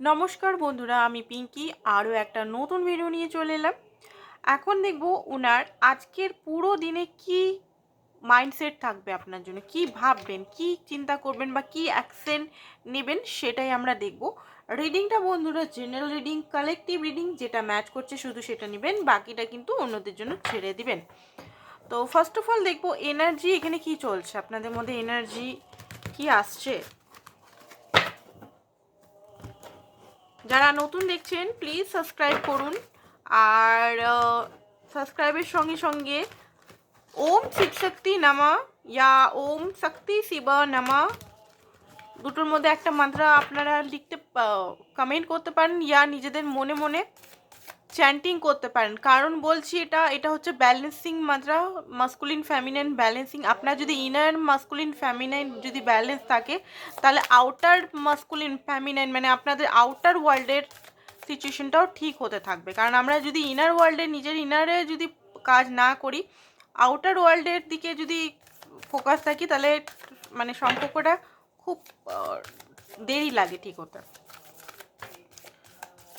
নমস্কার বন্ধুরা, আমি পিঙ্কি। আরও একটা নতুন ভিডিও নিয়ে চলে এলাম। এখন দেখব ওনার আজকের পুরো দিনে কি মাইন্ডসেট থাকবে আপনার জন্য, কি ভাববেন, কি চিন্তা করবেন বা কি অ্যাকশন নেবেন সেটাই আমরা দেখব। রিডিংটা বন্ধুরা জেনারেল রিডিং কালেকটিভ রিডিং যেটা ম্যাচ করছে শুধু সেটা নেবেন, বাকিটা কিন্তু অন্যদের জন্য ছেড়ে দিবেন। তো ফার্স্ট অফ অল দেখব এনার্জি এখানে কি চলছে? আপনাদের মধ্যে এনার্জি কি আসছে? যারা নতুন দেখছেন প্লিজ সাবস্ক্রাইব করুন। আর সাবস্ক্রাইবের সঙ্গে সঙ্গে ওম শিবশক্তি নামা ইয়া ওম শক্তি শিব নামা দুটোর মধ্যে একটা মাত্রা আপনারা লিখতে কমেন্ট করতে পারেন। ইয়া নিজেদের মনে মনে চ্যান্টিং করতে পারেন। কারণ বলছি এটা এটা হচ্ছে ব্যালেন্সিং মাত্রা মাস্কুলিন ফ্যামিনাইন ব্যালেন্সিং আপনার যদি ইনার মাস্কুলিন ফ্যামিনাইন যদি ব্যালেন্স থাকে, তাহলে আউটার মাস্কুলিন ফ্যামিনাইন মানে আপনাদের আউটার ওয়ার্ল্ডের সিচুয়েশনটাও ঠিক হতে থাকবে। কারণ আমরা যদি ইনার ওয়ার্ল্ডে নিজের ইনারে যদি কাজ না করি আউটার ওয়ার্ল্ডের দিকে যদি ফোকাস থাকি, তাহলে মানে সম্পর্কটা খুব দেরি লাগে ঠিক হতে।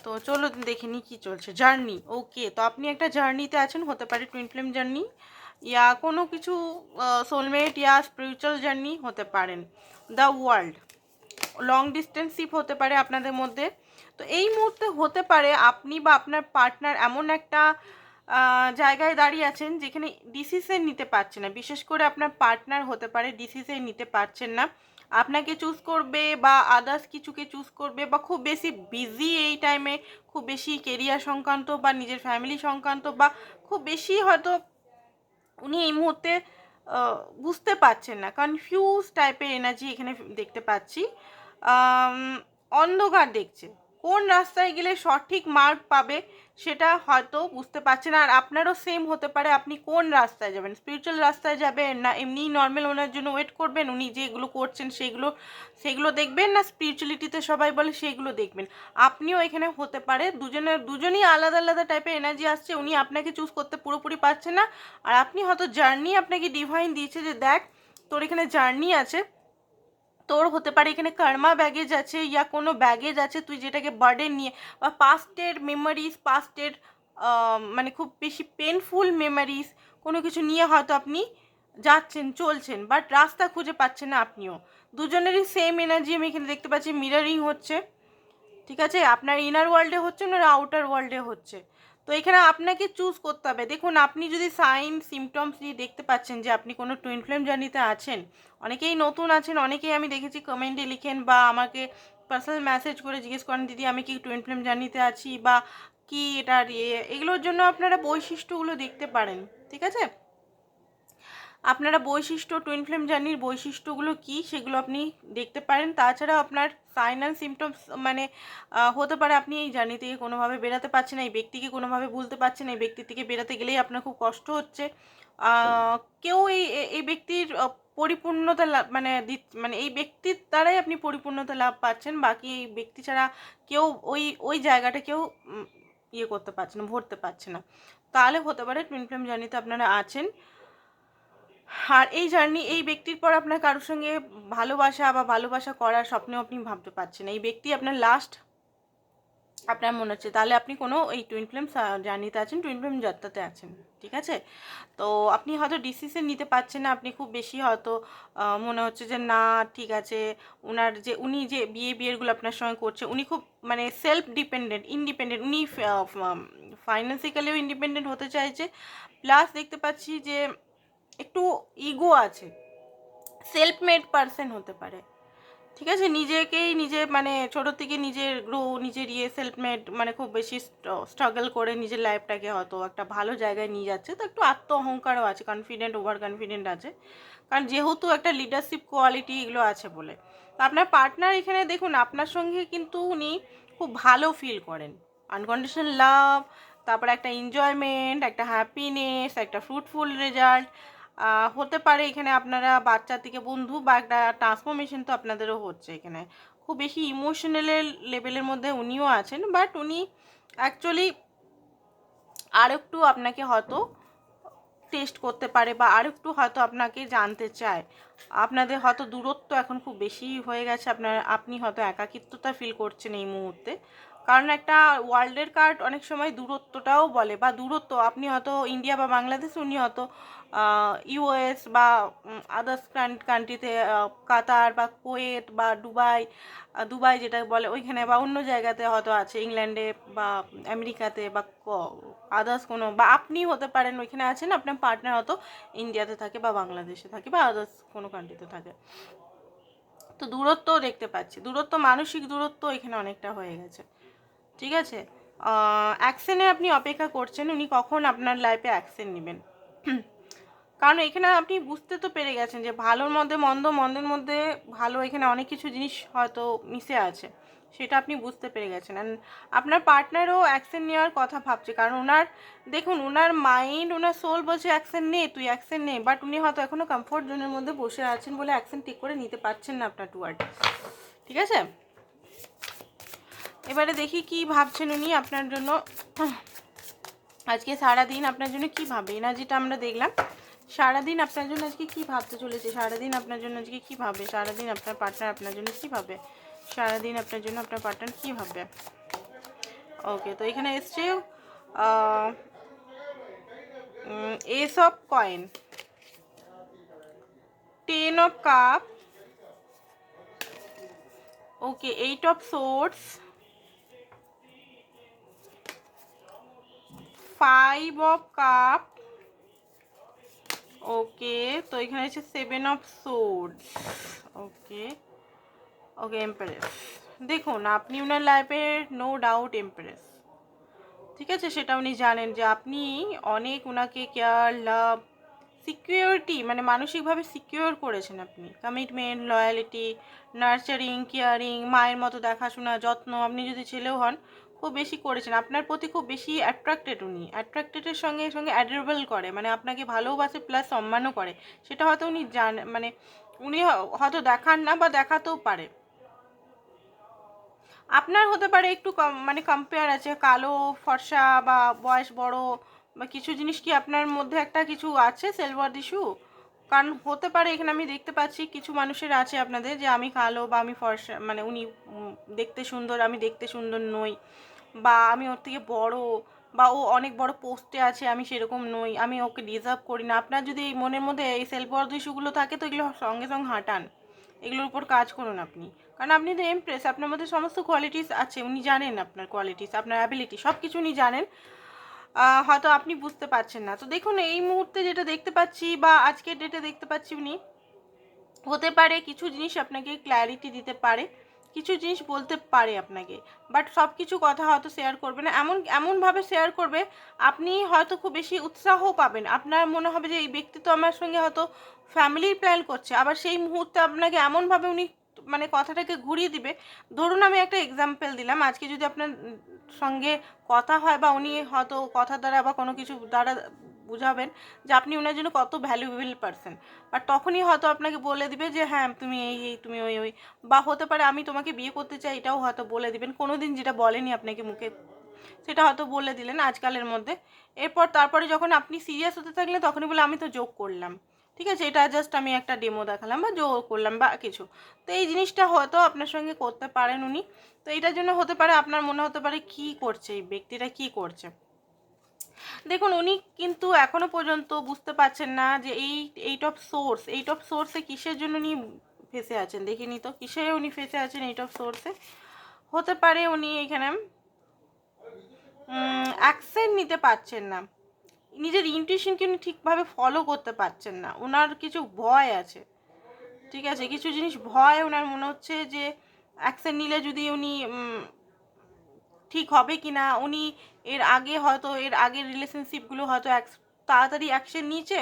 তো চলো দেখে নিই কী চলছে জার্নি ওকে তো আপনি একটা জার্নিতে আছেন, হতে পারে টুইন ফ্লেম জার্নি ইয়া কোনো কিছু সোলমেট ইয়া স্পিরিচুয়াল জার্নি হতে পারেন দ্য ওয়ার্ল্ড লং ডিস্টেন্সশিপ হতে পারে আপনাদের মধ্যে, তো এই মুহূর্তে হতে পারে আপনি বা আপনার পার্টনার এমন একটা জায়গায় দাঁড়িয়ে আছেন, যেখানে ডিসিশন নিতে পারছে না, বিশেষ করে আপনার পার্টনার হতে পারে ডিসিশন নিতে পারছেন না আপনাকে চুজ করবে বা আদার্স কিছুকে চুজ করবে বা খুব বেশি বিজি এই টাইমে খুব বেশি কেরিয়ার সংক্রান্ত বা নিজের ফ্যামিলি সংক্রান্ত বা খুব বেশি হয়তো উনি এই মুহূর্তে বুঝতে পারছেন না। কনফিউজ টাইপের এনার্জি এখানে দেখতে পাচ্ছি। অন্ধকার দেখছে। কোন রাস্তায় গেলে সঠিক মার্ক পাবে সেটা হয়তো বুঝতে পারছেন। আর আপনারও সেম হতে পারে, আপনি কোন রাস্তায় যাবেন? স্পিরিচুয়াল রাস্তায় যাবেন না এমনি নর্মাল ওনার জন্য ওয়েট করবেন? উনি যেগুলো করছেন সেগুলো সেগুলো দেখবেন না স্পিরিচুয়ালিটিতে সবাই বলে সেগুলো দেখবেন? আপনিও এখানে হতে পারে, দুজনের, দুজনই আলাদা আলাদা টাইপের এনার্জি আসছে, উনি আপনাকে চুজ করতে পুরোপুরি পারছেন না। আর আপনি হয়তো জার্নি আপনাকে ডিভাইন দিয়েছে যে দেখ, তোর এখানে জার্নি আছে। তোর হতে পারে এখানে কার্মা ব্যাগেজ আছে ইয়া কোনো ব্যাগেজ আছে, তুই যেটাকে বার্ডেন নিয়ে বা পাস্টের মেমোরিজ পাস্টের মানে খুব বেশি পেনফুল মেমোরিজ কোনো কিছু নিয়ে হয়তো আপনি যাচ্ছেন, চলছেন বাট রাস্তা খুঁজে পাচ্ছেন না আপনিও। দুজনেরই সেম এনার্জি আমি এখানে দেখতে পাচ্ছি মিরারিং হচ্ছে, ঠিক আছে? আপনার ইনার ওয়ার্ল্ডে হচ্ছে না আউটার ওয়ার্ল্ডে হচ্ছে? তো এখানে আপনাকে চুজ করতে হবে। দেখুন, আপনি যদি সাইন সিমটমস নিয়ে দেখতে পাচ্ছেন যে আপনি কোনো টুইন ফ্লেম জার্নিতে আছেন, অনেকেই নতুন আছেন, অনেকেই আমি দেখেছি কমেন্টে লিখেন বা আমাকে পার্সোনাল মেসেজ করে জিজ্ঞেস করেন, দিদি, আমি কি টুইন ফ্লেম জার্নিতে আছি বা কি এটার ইয়ে? এগুলোর জন্য আপনারা বৈশিষ্ট্যগুলো দেখতে পারেন, ঠিক আছে? আপনারা বৈশিষ্ট্য টুইন ফ্লেম জার্নির বৈশিষ্ট্যগুলো কি সেগুলো আপনি দেখতে পারেন। তাছাড়া আপনার সাইন অ্যান্ড সিমটমস মানে হতে পারে আপনি এই জার্নি থেকে কোনোভাবে বেরাতে পারছেন না, এই ব্যক্তিকে কোনোভাবে ভুলতে পারছেন না, এই ব্যক্তি থেকে বেরাতে গেলেই আপনার খুব কষ্ট হচ্ছে। কেউ এই এই ব্যক্তির পরিপূর্ণতা লাভ মানে মানে এই ব্যক্তির দ্বারাই আপনি পরিপূর্ণতা লাভ পাচ্ছেন, বাকি এই ব্যক্তি ছাড়া কেউ ওই ওই জায়গাটা কেউ ইয়ে করতে পারছে না, ভরতে পারছে না। তাহলে হতে পারে টুইন ফ্লেম জার্নিতে আপনারা আছেন। আর এই জার্নি, এই ব্যক্তির পর আপনার কারোর সঙ্গে ভালোবাসা বা ভালোবাসা করার স্বপ্নেও আপনি ভাবতে পারছেন এই ব্যক্তি আপনার লাস্ট আপনার মনে হচ্ছে। তাহলে আপনি কোনো এই টুইন ফ্লেম জার্নিতে আছেন টুইন ফ্লেম যাত্রাতে আছেন, ঠিক আছে? তো আপনি হয়তো ডিসিশন নিতে পারছেন না, আপনি খুব বেশি হয়তো মনে হচ্ছে যে না, ঠিক আছে ওনার যে, উনি যে বিয়ে বিয়েরগুলো আপনার সঙ্গে করছে, উনি খুব মানে সেলফ ডিপেন্ডেন্ট ইন্ডিপেন্ডেন্ট উনি ফাইন্যান্সিক্যালিও ইন্ডিপেন্ডেন্ট হতে চাইছে। প্লাস দেখতে পাচ্ছি যে একটু ইগো আছে। সেলফ মেড পারসন হতে পারে। ঠিক আছে? নিজেকেই নিজে মানে ছোটো থেকে নিজের গ্রো নিজের ইয়ে সেলফ মেড মানে খুব বেশি স্ট্রাগল করে নিজের লাইফটাকে হয়তো একটা ভালো জায়গায় নিয়ে যাচ্ছে। তো একটু আত্ম অহংকারও আছে কনফিডেন্ট ওভার কনফিডেন্ট আছে। কারণ যেহেতু একটা লিডারশিপ কোয়ালিটি এগুলো আছে বলে। তো আপনার পার্টনার এখানে দেখুন, আপনার সঙ্গে কিন্তু উনি খুব ভালো ফিল করেন। আনকন্ডিশনাল লাভ তারপর একটা এনজয়মেন্ট একটা হ্যাপিনেস একটা ফ্রুটফুল রেজাল্ট হতে পারে এখানে আপনারা বাচ্চা থেকে বন্ধু বা একটা ট্রান্সফরমেশন তো আপনাদেরও হচ্ছে এখানে। খুব বেশি ইমোশনালের লেভেলের মধ্যে উনিও আছেন বাট উনি অ্যাকচুয়ালি আর একটু আপনাকে হয়তো টেস্ট করতে পারে বা আর একটু হয়তো আপনাকে জানতে চায়। আপনাদের হয়তো দূরত্ব এখন খুব বেশি হয়ে গেছে, আপনার, আপনি হয়তো একাকিত্বতা ফিল করছেন এই মুহূর্তে। কারণ একটা ওয়ার্ল্ডের কার্ড অনেক সময় দূরত্বটাও বলে বা দূরত্ব, আপনি হয়তো ইন্ডিয়া বা বাংলাদেশ উনি হয়তো ইউএস বা আদার্স কান্ট্রিতে কাতার বা কোয়েত বা দুবাই দুবাই যেটা বলে ওইখানে বা অন্য জায়গাতে হয়তো আছে, ইংল্যান্ডে বা আমেরিকাতে বা আদার্স কোনো বা আপনি হতে পারেন, ওইখানে আছেন, আপনার পার্টনার হয়তো ইন্ডিয়াতে থাকে বা বাংলাদেশে থাকে বা আদার্স কোনো কান্ট্রিতে থাকে। তো দূরত্বও দেখতে পাচ্ছি, দূরত্ব, মানসিক দূরত্ব এখানে অনেকটা হয়ে গেছে, ঠিক আছে? অ্যাকশনে আপনি অপেক্ষা করছেন, উনি কখন আপনার লাইফে অ্যাকশন নেবেন? কারণ এখানে আপনি বুঝতে তো পেরে গেছেন যে ভালোর মধ্যে মন্দ, মন্দের মধ্যে ভালো এখানে অনেক কিছু জিনিস হয়তো মিশে আছে, সেটা আপনি বুঝতে পেরে গেছেন। অ্যান্ড আপনার পার্টনারও অ্যাকশন নেওয়ার কথা ভাবছে, কারণ ওনার দেখুন ওনার মাইন্ড ওনার সোল বলছে অ্যাকশন নে তুই অ্যাকশন নে বাট উনি হয়তো এখনও কমফোর্ট জোনের মধ্যে বসে আছেন বলে অ্যাকশন ঠিক করে নিতে পারছেন না আপনার টুয়ার্ড ঠিক আছে? এবারে দেখি কি ভাবছেন উনি আপনার জন্য। আজকে সারাদিন আপনার জন্য কি ভাবে এনার্জিটা আমরা দেখলাম, সারাদিন আপনার জন্য আজকে কি ভাবতে চলেছে? সারাদিন আপনার জন্য আজকে কি ভাবে সারাদিন আপনার পার্টনার আপনার জন্য কি ভাবে সারাদিন আপনার জন্য আপনার পার্টনার কি ভাবে ওকে তো এখানে এসছে ace of coins ten of cups okay eight of swords five of cups okay তো এখানে হচ্ছে seven of swords okay okay empress দেখুন, আপনি ওনার লাইফের নো ডাউট এমপ্রেস ঠিক আছে, সেটা উনি জানেন যে আপনি অনেক ওনাকে কেয়ার লাভ সিকিউরিটি মানে মানসিকভাবে সিকিউর করেছেন আপনি। কমিটমেন্ট লয়ালিটি নার্চারিং কেয়ারিং মায়ের মতো দেখাশোনা, যত্ন, আপনি যদি ছেলেও হন খুব বেশি করেছেন। আপনার প্রতি খুব বেশি অ্যাট্রাক্টেড উনি। অ্যাট্রাক্টেডের সঙ্গে সঙ্গে অ্যাডোরেবল করে মানে আপনাকে ভালোবাসে প্লাস সম্মানও করে। সেটা হয়তো উনি জান মানে উনি হয়তো দেখান না বা দেখাতেও পারে। আপনার হতে পারে একটু মানে কম্পেয়ার আছে, কালো, ফর্সা বা বয়স বড় বা কিছু জিনিস কি আপনার মধ্যে একটা কিছু আছে সেলভার ইস্যু কারণ হতে পারে এখানে আমি দেখতে পাচ্ছি কিছু মানুষের আছে আপনাদের যে আমি কালো বা আমি ফর্সা মানে উনি দেখতে সুন্দর, আমি দেখতে সুন্দর নই। বা আমি ওর থেকে বড় বা ও অনেক বড় পোস্টে আছে, আমি সেরকম নই, আমি ওকে ডিজার্ভ করি না। আপনার যদি এই মনের মধ্যে এই সেলফ ওয়ার্থ ইস্যুগুলো থাকে তো এগুলো সঙ্গে সঙ্গে হাঁটান। এগুলোর উপর কাজ করুন আপনি। কারণ আপনি তো এমপ্রেস আপনার মধ্যে সমস্ত কোয়ালিটিস আছে, উনি জানেন আপনার কোয়ালিটিস আপনার অ্যাবিলিটি সব কিছু উনি জানেন। হয়তো আপনি বুঝতে পারছেন না। তো দেখুন, এই মুহূর্তে যেটা দেখতে পাচ্ছি বা আজকের ডেটে দেখতে পাচ্ছি উনি, হতে পারে কিছু জিনিস আপনাকে ক্ল্যারিটি দিতে পারে। কিছু জিনিস বলতে পারে আপনাকে বাট সব কিছু কথা হয়তো শেয়ার করবে না। এমন, এমনভাবে শেয়ার করবে, আপনি হয়তো খুব বেশি উৎসাহ পাবেন। আপনার মনে হবে যে, এই ব্যক্তি তো আমার সঙ্গে হয়তো ফ্যামিলির প্ল্যান করছে। আবার সেই মুহূর্তে আপনাকে এমনভাবে উনি মানে কথাটাকে ঘুরিয়ে দিবে। ধরুন আমি একটা এক্সাম্পল দিলাম। আজকে যদি আপনার সঙ্গে কথা হয় বা উনি হয়তো কথা দ্বারা বা কোনো কিছু দ্বারা বুঝাবেন যে আপনি ওনার জন্য কত ভ্যালুয়েবল পারসন বাট তখনই হয়তো আপনাকে বলে দিবে যে হ্যাঁ তুমি এই এই, তুমি ওই ওই। বা হতে পারে আমি তোমাকে বিয়ে করতে চাই, এটাও হয়তো বলে দিবেন। কোনো দিন যেটা বলেনি আপনাকে মুখে, সেটা হয়তো বলে দিলেন আজকালের মধ্যে। এরপর তারপরে যখন আপনি সিরিয়াস হতে থাকলেন, তখনই বলে, আমি তো যোগ করলাম। ঠিক আছে? এটা জাস্ট আমি একটা ডেমো দেখালাম বা যোগ করলাম বা কিছু। তো এই জিনিসটা হয়তো আপনার সঙ্গে করতে পারেন উনি। তো এটার জন্য হতে পারে, আপনার মনে হতে পারে, কি করছে এই ব্যক্তিটা, কি করছে? দেখুন, উনি কিন্তু এখনও পর্যন্ত বুঝতে পারছেন না যে এই eight of swords eight of সোর্সে কিসের জন্য উনি ফেসে আছেন? দেখিনি তো, কিসে উনি ফেসে আছেন এইট অফ সোর্সে হতে পারে উনি এখানে অ্যাকসেন্ট নিতে পারছেন না। নিজের ইনটিউশনকে উনি ঠিকভাবে ফলো করতে পারছেন না। ওনার কিছু ভয় আছে। ঠিক আছে? কিছু জিনিস ভয় ওনার মনে হচ্ছে যে অ্যাকশন নিলে যদি উনি ঠিক হবে কি না উনি এর আগে হয়তো, এর আগের রিলেশনশিপগুলো হয়তো এক- তাড়াতাড়ি অ্যাকশন নিয়েছে,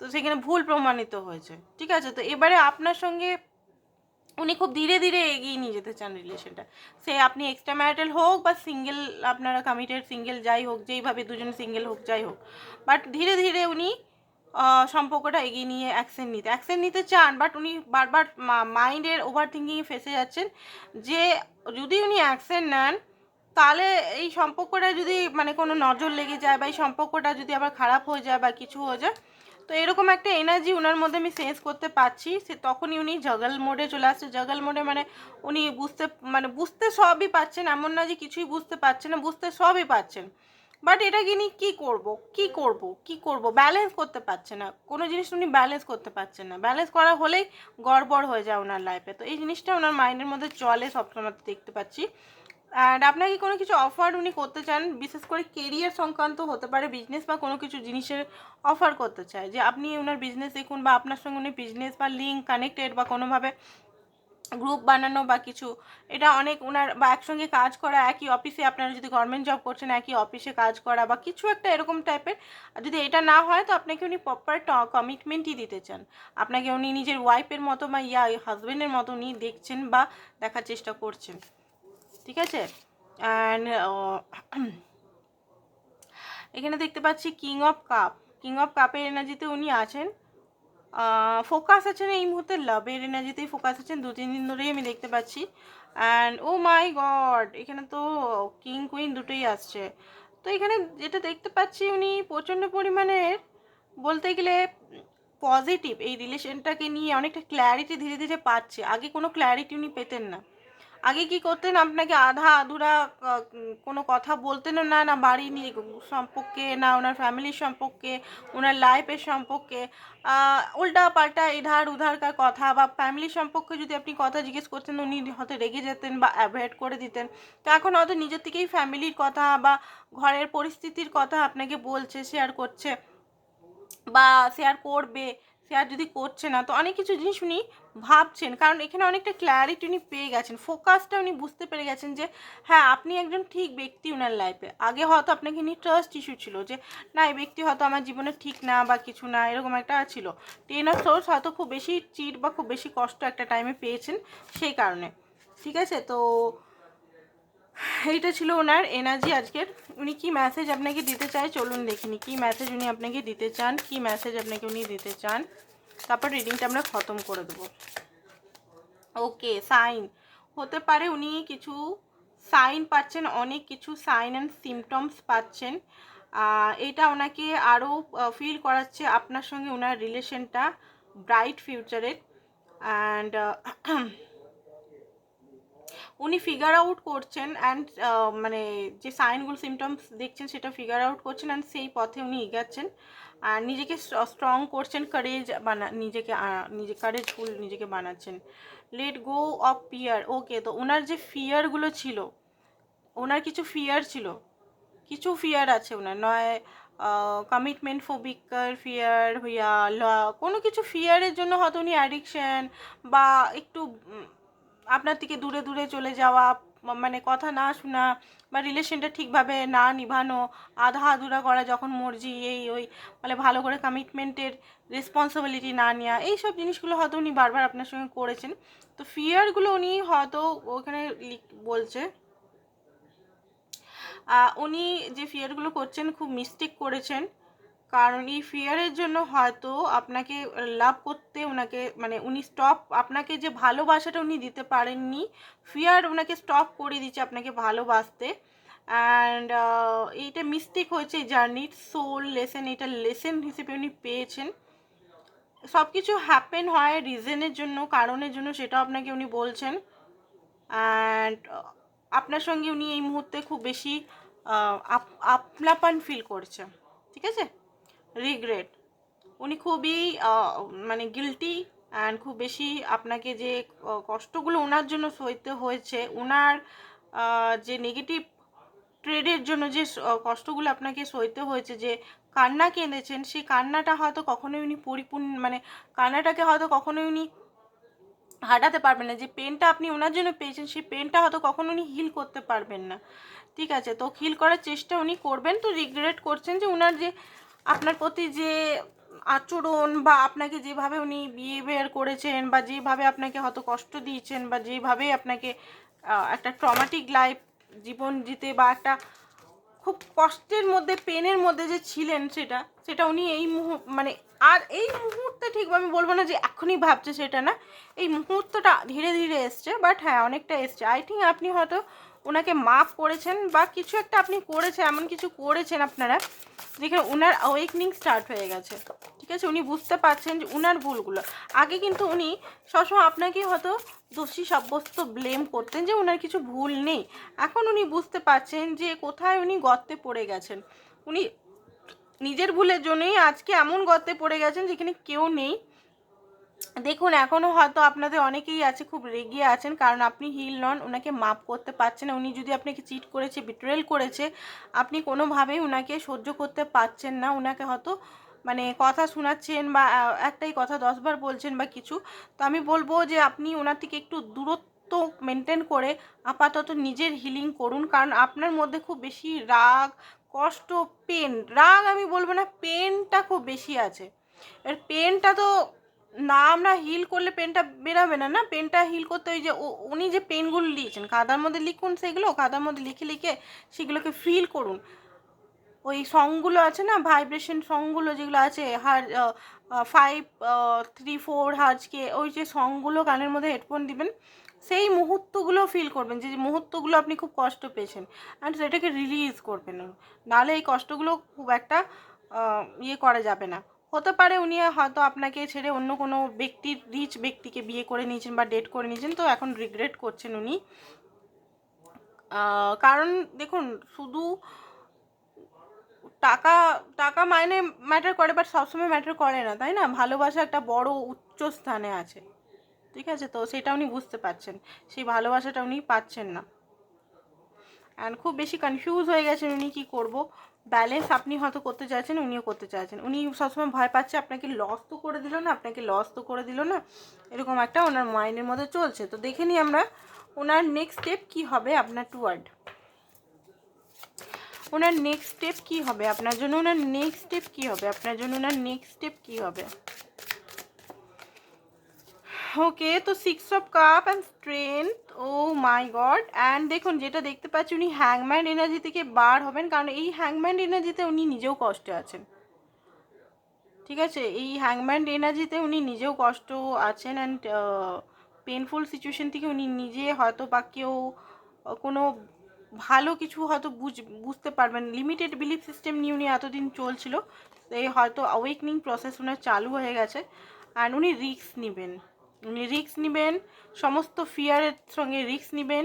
তো সেখানে ভুল প্রমাণিত হয়েছে, ঠিক আছে? তো এবারে আপনার সঙ্গে উনি খুব ধীরে ধীরে এগিয়ে নিয়ে যেতে চান রিলেশনটা সে আপনি এক্সট্রা ম্যারিটাল হোক বা সিঙ্গেল আপনারা কমিটেড সিঙ্গেল যাই হোক, যেইভাবে দুজন সিঙ্গেল হোক, যাই হোক বাট ধীরে ধীরে উনি সম্পর্কটা এগিয়ে নিয়ে অ্যাকশন নিতে অ্যাকশন নিতে চান বাট উনি বারবার মাইন্ডের ওভার থিঙ্কিংয়ে ফেসে যাচ্ছেন যে যদি উনি অ্যাকশন নেন তাহলে এই সম্পর্কটা যদি মানে কোনো নজর লেগে যায় বা এই সম্পর্কটা যদি আবার খারাপ হয়ে যায় বা কিছু হয়ে যায়, তো এরকম একটা এনার্জি ওনার মধ্যে আমি সেন্স করতে পারছি। সে তখনই উনি জগল মোডে চলে আসছে। জগল মোডে মানে উনি বুঝতে মানে বুঝতে সবই পাচ্ছেন এমন না যে কিছুই বুঝতে পারছেন না, বুঝতে সবই পাচ্ছেন বাট এটা নিয়ে কী করব? কি করব? কি করব? ব্যালেন্স করতে পারছে না। কোনো জিনিস উনি ব্যালেন্স করতে পারছেন না। ব্যালেন্স করা হলেই গড়বড় হয়ে যায় ওনার লাইফে তো এই জিনিসটা ওনার মাইন্ডের মধ্যে চলে সবসময় দেখতে পাচ্ছি। অ্যান্ড আপনাকে কোনো কিছু অফার উনি করতে চান, বিশেষ করে কেরিয়ার সংক্রান্ত হতে পারে বিজনেস বা কোনো কিছু জিনিসের অফার করতে চায়, যে আপনি ওনার বিজনেস দেখুন বা আপনার সঙ্গে উনি বিজনেস বা লিঙ্ক কানেক্টেড বা কোনোভাবে গ্রুপ বানানো বা কিছু, এটা অনেক ওনার বা একসঙ্গে কাজ করা, একই অফিসে আপনারা যদি গভর্নমেন্ট জব করছেন, একই অফিসে কাজ করা বা কিছু একটা এরকম টাইপের যদি এটা না হয়, তো আপনাকে উনি প্রপার কমিটমেন্টই দিতে চান। আপনাকে উনি নিজের ওয়াইফের মতো বা ইয়া হাজব্যান্ডের মতো উনি দেখছেন বা দেখার চেষ্টা করছেন। ঠিক আছে? অ্যান্ড এখানে দেখতে পাচ্ছি king of cups king of কাপের এনার্জিতে উনি আছেন। ফোকাস আছেন এই মুহূর্তে লাভের এনার্জিতেই ফোকাস আছেন। দু, তিন দিন ধরেই আমি দেখতে পাচ্ছি। অ্যান্ড ও মাই গড এখানে তো কিং কুইন দুটোই আসছে। তো এখানে যেটা দেখতে পাচ্ছি উনি প্রচণ্ড পরিমাণের বলতে গেলে পজিটিভ এই রিলেশনটাকে নিয়ে অনেকটা ক্ল্যারিটি ধীরে ধীরে পাচ্ছে। আগে কোনো ক্ল্যারিটি উনি পেতেন না। আগে কি করতেন? আপনাকে আধা আধুরা কোনো কথা বলতেনও না না বাড়ি নিয়ে সম্পর্কে, না ওনার ফ্যামিলির সম্পর্কে, ওনার লাইফের সম্পর্কে। উল্টা পাল্টা এধার উধারকার কথা বা ফ্যামিলির সম্পর্কে যদি আপনি কথা জিজ্ঞেস করতেন, উনি হয়তো রেগে যেতেন বা অ্যাভয়েড করে দিতেন। তো এখন হয়তো নিজের থেকেই ফ্যামিলির কথা বা ঘরের পরিস্থিতির কথা আপনাকে বলছে শেয়ার করছে বা শেয়ার করবে শেয়ার যদি করছে না, তো অনেক কিছু জিনিস উনি ভাবছেন, কারণ এখানে অনেকটা ক্ল্যারিটি উনি পেয়ে গেছেন। ফোকাসটা উনি বুঝতে পেরে গেছেন যে হ্যাঁ আপনি একজন ঠিক ব্যক্তি উনার লাইফে আগে হয়তো আপনাকে নিয়ে ট্রাস্ট ইস্যু ছিল যে, না, এই ব্যক্তি হয়তো আমার জীবনে ঠিক না বা কিছু না, এরকম একটা ছিল। টেন অফ সোর্স হয়তো খুব বেশি চিট বা খুব বেশি কষ্ট একটা টাইমে পেয়েছেন সেই কারণে। ঠিক আছে? তো এইটা ছিল ওনার এনার্জি আজকের। উনি কি মেসেজ আপনাকে দিতে চায়? চলুন দেখিনি কি মেসেজ উনি আপনাকে দিতে চান? কি মেসেজ আপনাকে উনি দিতে চান? তারপর রিডিংটা আমরা খতম করে দেবো। ওকে সাইন হতে পারে উনি কিছু সাইন পাচ্ছেন, অনেক কিছু সাইন অ্যান্ড সিমটমস পাচ্ছেন। এটা ওনাকে আরও ফিল করাচ্ছে আপনার সঙ্গে ওনার রিলেশনটা ব্রাইট ফিউচারের অ্যান্ড উনি ফিগার আউট করছেন অ্যান্ড মানে যে সাইনগুলো সিমটমস দেখছেন সেটা ফিগার আউট করছেন অ্যান্ড সেই পথে উনি এগাচ্ছেন। নিজেকে স্ট্রং করছেন কারেজ বানা, নিজেকে নিজে কারেজফুল নিজেকে বানাচ্ছেন। Let go of fear okay তো ওনার যে ফিয়ারগুলো ছিল, ওনার কিছু ফিয়ার ছিল, কিছু ফিয়ার আছে ওনার, নয় কমিটমেন্ট ফোবিকার ফিয়ার হইয়া ল, কোনো কিছু ফিয়ারের জন্য হয়তো উনি অ্যাডিকশান বা একটু আপনার থেকে দূরে দূরে চলে যাওয়া মানে কথা না শোনা বা রিলেশনটা ঠিকভাবে না নিভানো, আধা আধুরা করা যখন মর্জি, এই ওই মানে ভালো করে কমিটমেন্টের রেসপন্সিবিলিটি না নেওয়া এই সব জিনিসগুলো হয়তো উনি বারবার আপনার সঙ্গে করেছেন। তো ফিয়ারগুলো উনি হয়তো ওখানে বলছে উনি যে ফিয়ারগুলো করছেন খুব মিস্টেক করেছেন। কারণ এই ফিয়ারের জন্য হয়তো আপনাকে লাভ করতে ওনাকে মানে উনি স্টপ আপনাকে যে ভালোবাসাটা উনি দিতে পারেননি ফিয়ার ওনাকে স্টপ করে দিচ্ছে আপনাকে ভালোবাসতে। অ্যান্ড এইটা মিস্টেক হয়েছে জার্নির সোল লেসেন এটা লেসেন হিসেবে উনি পেয়েছেন। সব কিছু হ্যাপেন হয় রিজনের জন্য কারণের জন্য সেটাও আপনাকে উনি বলছেন। অ্যান্ড আপনার সঙ্গে উনি এই মুহূর্তে খুব বেশি আহ, আপ- আপনাপান ফিল করছে ঠিক আছে? রিগ্রেট উনি খুবই মানে গিলটি অ্যান্ড খুব বেশি আপনাকে যে কষ্টগুলো ওনার জন্য সইতে হয়েছে ওনার যে নেগেটিভ ট্রেডের জন্য যে কষ্টগুলো আপনাকে সইতে হয়েছে, যে কান্না কেঁদেছেন, সেই কান্নাটা হয়তো কখনোই উনি পরিপূর্ণ মানে কান্নাটাকে হয়তো কখনোই উনি হাঁটাতে পারবেন না, যে পেনটা আপনি ওনার জন্য পেয়েছেন, সেই পেনটা হয়তো কখনো উনি হিল করতে পারবেন না। ঠিক আছে, তো হিল করার চেষ্টা উনি করবেন, তো রিগ্রেট করছেন যে ওনার যে আপনার প্রতি যে আচরণ বা আপনাকে যেভাবে উনি বিহেভিয়ার করেছেন বা যেভাবে আপনাকে হয়তো কষ্ট দিয়েছেন বা যেভাবে আপনাকে একটা ট্রমাটিক লাইফ জীবন জিতে বা একটা খুব কষ্টের মধ্যে পেনের মধ্যে যে ছিলেন সেটা সেটা উনি এই মুহূর্ত মানে আর এই মুহূর্তে ঠিক আমি বলব না যে এখনই ভাবছে সেটা না, এই মুহূর্তটা ধীরে ধীরে এসছে বাট হ্যাঁ অনেকটা এসছে। আই থিঙ্ক আপনি হয়তো ওনাকে মাফ করেছেন বা কিছু একটা আপনি করেছেন, এমন কিছু করেছেন আপনারা, যেখানে ওনার অয়েকনিং স্টার্ট হয়ে গেছে। ঠিক আছে? উনি বুঝতে পারছেন যে উনার ভুলগুলো। আগে কিন্তু উনি সবসময় আপনাকে হয়তো দোষী সাব্যস্ত ব্লেম করতেন যে ওনার কিছু ভুল নেই। এখন উনি বুঝতে পারছেন যে কোথায় উনি গর্তে পড়ে গেছেন। উনি নিজের ভুলের জন্যই আজকে এমন গর্তে পড়ে গেছেন যেখানে কেউ নেই। দেখুন এখনও হয়তো আপনাদের অনেকেই আছে, খুব রেগে আছেন, কারণ আপনি হিল নন ওনাকে মাপ করতে পারছেন উনি যদি আপনাকে চিট করেছে বিট্রেল করেছে, আপনি কোনোভাবেই ওনাকে সহ্য করতে পারছেন না। ওনাকে হয়তো মানে কথা শোনাচ্ছেন বা একটাই কথা দশবার বলছেন বা কিছু। তো আমি বলব যে আপনি ওনার থেকে একটু দূরত্ব মেনটেন করে আপাতত নিজের হিলিং করুন, কারণ আপনার মধ্যে খুব বেশি রাগ, কষ্ট পেন রাগ আমি বলব না পেনটা খুব বেশি আছে। এর পেনটা তো না, আমরা হিল করলে পেনটা বেরাবে না না? পেনটা হিল করতে ওই যে উনি যে পেনগুলো লিখছেন কাদার মধ্যে লিখুন সেগুলো কাদার মধ্যে লিখে লিখে সেগুলোকে ফিল করুন। ওই সংগুলো আছে না ভাইব্রেশন সংগুলো যেগুলো আছে, হার ফাইভ থ্রি ফোর হার্জকে, ওই যে সংগুলো কানের মধ্যে হেডফোন দিবেন, সেই মুহূর্তগুলো ফিল করবেন, যে মুহূর্তগুলো আপনি খুব কষ্ট পেয়েছেন অ্যান্ড সেটাকে রিলিজ করবেন। নাহলে এই কষ্টগুলো খুব একটা ইয়ে করা যাবে না। হতে পারে উনি হয়তো আপনাকে ছেড়ে অন্য কোনো ব্যক্তির রিচ ব্যক্তিকে বিয়ে করে নিয়েছেন বা ডেট করে নিয়েছেন, তো এখন রিগ্রেট করছেন উনি। কারণ দেখুন, শুধু টাকা টাকা মাইনে ম্যাটার করে বাট সবসময় ম্যাটার করে না, তাই না? ভালোবাসা একটা বড় উচ্চ স্থানে আছে, ঠিক আছে? তো সেটা উনি বুঝতে পারছেন, সেই ভালোবাসাটা উনি পাচ্ছেন না। অ্যান্ড খুব বেশি কনফিউজ হয়ে গেছেন উনি কী করব? ব্যালেন্স আপনি হয়তো করতে চাইছেন, উনিও করতে চাইছেন। উনি সবসময় ভয় পাচ্ছে, আপনাকে লস তো করে দিল না, আপনাকে লস তো করে দিল না। এরকম একটা ওনার মাইন্ডের মধ্যে চলছে। তো দেখে নিই আমরা ওনার নেক্সট স্টেপ কি হবে আপনার টুয়ার্ড ওনার নেক্সট স্টেপ কি হবে? আপনার জন্য ওনার নেক্সট স্টেপ কি হবে? আপনার জন্য ওনার নেক্সট স্টেপ কি হবে? ওকে তো six of cups and strength oh my God and দেখুন, যেটা দেখতে পাচ্ছি উনি হ্যাংম্যান এনার্জি থেকে বার হবেন, কারণ এই হ্যাংম্যান এনার্জিতে উনি নিজেও কষ্টে আছেন। ঠিক আছে? এই হ্যাংম্যান এনার্জিতে উনি নিজেও কষ্ট আছেন অ্যান্ড পেনফুল সিচুয়েশন থেকে উনি নিজে হয়তো বা কেউ কোনো ভালো কিছু হয়তো বুঝ, বুঝতে পারবেন। লিমিটেড বিলিফ সিস্টেম নিয়ে উনি এতদিন চলছিল, এই হয়তো অ্যাওয়েকনিং প্রসেস ওনার চালু হয়ে গেছে। অ্যান্ড উনি রিস্ক নেবেন। রিক্স নেবেন, সমস্ত ফিয়ারের সঙ্গে রিক্স নেবেন।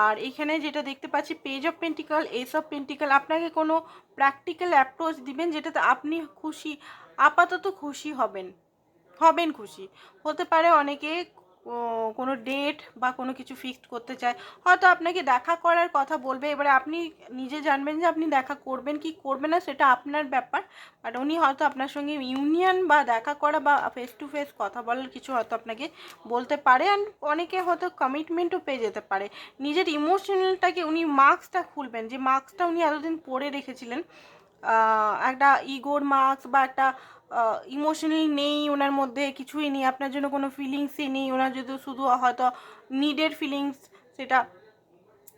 আর এখানে যেটা দেখতে পাচ্ছি page of pentacles ace of pentacles আপনাকে কোনো প্র্যাকটিক্যাল অ্যাপ্রোচ দিবেন যেটাতে আপনি খুশি, আপাতত খুশি হবেন হবেন খুশি। হতে পারে অনেকে কোনো ডেট বা কোনো কিছু ফিক্সড করতে চায়। হয়তো আপনাকে দেখা করার কথা বলবে, এবারে আপনি নিজে জানবেন যে আপনি দেখা করবেন, কি করবেন না, সেটা আপনার ব্যাপার। বাট উনি হয়তো আপনার সঙ্গে ইউনিয়ন বা দেখা করা বা ফেস টু ফেস কথা বলার কিছু হয়তো আপনাকে বলতে পারে অ্যান্ড অনেকে হয়তো কমিটমেন্টও পেয়ে যেতে পারে। নিজের ইমোশনালটাকে উনি মার্কসটা খুলবেন, যে মার্কসটা উনি এতদিন পরে রেখেছিলেন। একটা ইগোর মার্কস বা একটা ইমোশনালি নেই, ওনার মধ্যে কিছুই নেই, আপনার জন্য কোনো ফিলিংসই নেই, ওনার যদি শুধু হয়তো নিডের ফিলিংস সেটা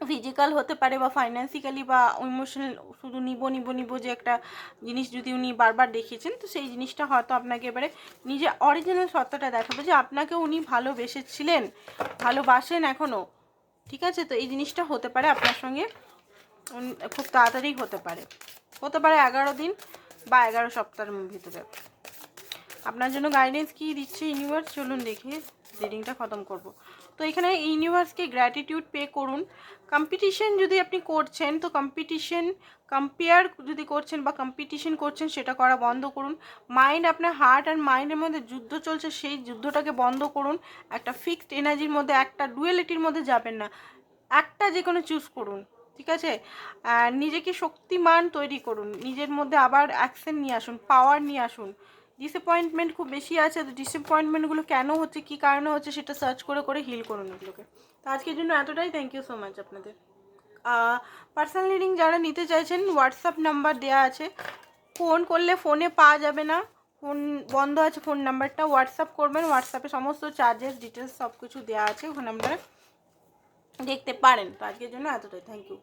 ফিজিক্যাল হতে পারে বা ফাইন্যান্সিক্যালি বা ইমোশনাল শুধু নিব নিব নিব যে একটা জিনিস যদি উনি বারবার দেখিয়েছেন, তো সেই জিনিসটা হয়তো আপনাকে এবারে নিজে অরিজিনাল সত্যটা দেখাবে যে আপনাকে উনি ভালোবেসেছিলেন, ভালোবাসেন এখনও ঠিক আছে? তো এই জিনিসটা হতে পারে আপনার সঙ্গে খুব তাড়াতাড়ি হতে পারে। হতে পারে এগারো দিন বা এগারো সপ্তাহের ভিতরে। আপনার জন্য গাইডেন্স কি দিচ্ছে ইউনিভার্স চলুন দেখি রিডিংটা খতম করব। তো এখানে ইউনিভার্সকে গ্র্যাটিটিউড পে করুন। কম্পিটিশন যদি আপনি করছেন, তো কম্পিটিশন কম্পেয়ার যদি করছেন বা কম্পিটিশন করছেন, সেটা করা বন্ধ করুন। মাইন্ড আপনার হার্ট আর মাইন্ডের মধ্যে যুদ্ধ চলছে, সেই যুদ্ধটাকে বন্ধ করুন। একটা ফিক্সড এনার্জির মধ্যে, একটা ডুয়েলিটির মধ্যে যাবেন না। একটা যে কোনো চুজ করুন। ঠিক আছে? নিজেকে শক্তিমান তৈরি করুন। নিজের মধ্যে আবার অ্যাকশন নিয়ে আসুন পাওয়ার নিয়ে আসুন। ডিসঅ্যাপয়েন্টমেন্ট খুব বেশি আছে, তো ডিসঅ্যাপয়েন্টমেন্টগুলো কেন হচ্ছে, কী কারণে হচ্ছে, সেটা সার্চ করে করে হিল করুন এগুলোকে। তো আজকের জন্য এতটাই। থ্যাংক ইউ সো মাচ আপনাদের। পার্সোনাল রিডিং যারা নিতে চাইছেন হোয়াটসঅ্যাপ নাম্বার দেওয়া আছে। ফোন করলে ফোনে পাওয়া যাবে না। ফোন বন্ধ আছে ফোন নাম্বারটা হোয়াটসঅ্যাপ করবেন। হোয়াটসঅ্যাপে সমস্ত চার্জেস ডিটেলস সব কিছু দেওয়া আছে ওখানে আপনারা দেখতে পারেন। তো আজকের জন্য এতটাই। Thank you